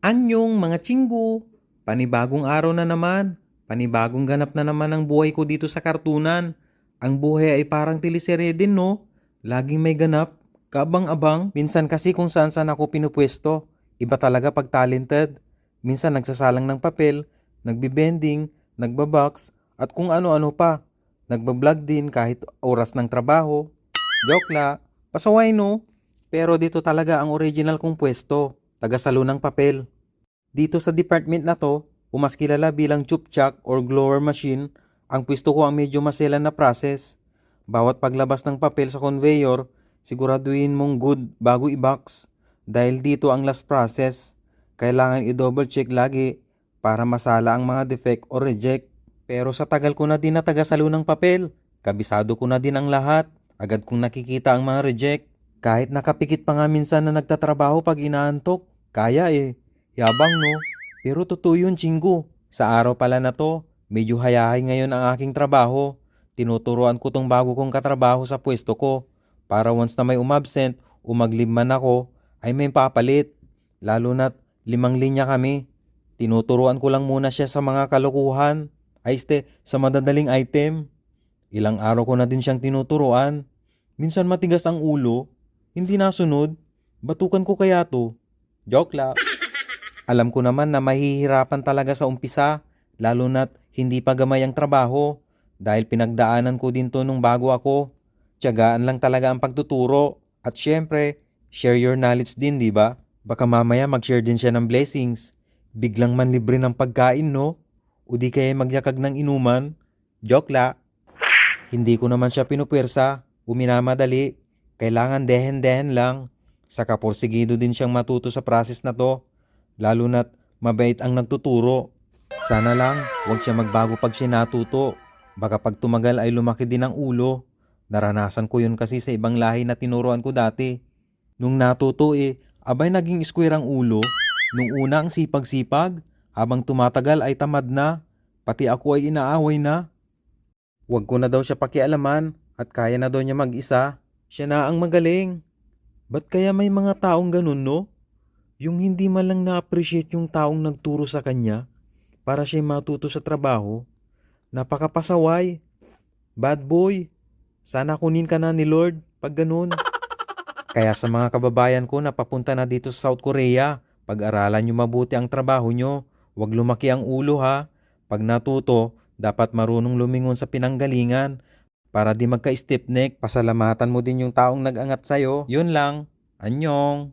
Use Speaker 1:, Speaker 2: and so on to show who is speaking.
Speaker 1: Anyong mga chinggo, panibagong araw na naman, panibagong ganap na naman ang buhay ko dito sa kartunan. Ang buhay ay parang teleserye din no, laging may ganap, kabang-abang. Minsan kasi kung saan saan ako pinupwesto, iba talaga pag talented. Minsan nagsasalang ng papel, nagbibending, nagbabox, at kung ano-ano pa. Nagbablog din kahit oras ng trabaho. Joke la, pasaway no. Pero dito talaga ang original kong pwesto, tagasalo ng papel. Dito sa department na to, o mas kilala bilang chupchak or glower machine, ang pwesto ko ang medyo maselan na process. Bawat paglabas ng papel sa conveyor, siguraduhin mong good bago i-box. Dahil dito ang last process, kailangan i-double check lagi para masala ang mga defect or reject. Pero sa tagal ko na din na tagasalo ng papel, kabisado ko na din ang lahat. Agad kong nakikita ang mga reject. Kahit nakapikit pa nga minsan na nagtatrabaho pag inaantok, kaya eh. Yabang no? Pero totoo yun, Chingo. Sa araw pala na to, medyo hayahay ngayon ang aking trabaho. Tinuturuan ko tong bago kong katrabaho sa pwesto ko. Para once na may umabsent o maglib man ako, ay may papalit. Lalo na't limang linya kami. Tinuturuan ko lang muna siya sa mga kalokohan. Ay este, sa madadaling item. Ilang araw ko na din siyang tinuturuan. Minsan matigas ang ulo. Hindi nasunod. Batukan ko kaya to. Joke lang. Alam ko naman na mahihirapan talaga sa umpisa, lalo na't hindi pa gamay ang trabaho. Dahil pinagdaanan ko din to nung bago ako. Tiyagaan lang talaga ang pagtuturo. At syempre, share your knowledge din, di ba? Baka mamaya mag-share din siya ng blessings. Biglang manlibre ng pagkain, no? O di kaya magyakag ng inuman. Joke la. Hindi ko naman siya pinupwersa o minamadali. Kailangan dehen-dehen lang. Saka porsigido din siyang matuto sa process na to. Lalo na't mabait ang nagtuturo. Sana lang, huwag siya magbago pag siya natuto. Baka pag tumagal ay lumaki din ang ulo. Naranasan ko yun kasi sa ibang lahi na tinuruan ko dati. Nung natuto eh, abay naging square ang ulo. Nung una ang sipag-sipag, habang tumatagal ay tamad na. Pati ako ay inaaway na. Huwag ko na daw siya pakialaman at kaya na daw niya mag-isa. Siya na ang magaling. Ba't kaya may mga taong ganun no? Yung hindi man lang na-appreciate yung taong nagturo sa kanya para siya matuto sa trabaho. Napakapasaway. Bad boy. Sana kunin ka na ni Lord pag ganun. Kaya sa mga kababayan ko na papunta na dito sa South Korea, pag-aralan nyo mabuti ang trabaho nyo. Huwag lumaki ang ulo ha. Pag natuto, dapat marunong lumingon sa pinanggalingan para di magka-stiff neck. Pasalamatan mo din yung taong nag-angat sa'yo. Yun lang. Anyong.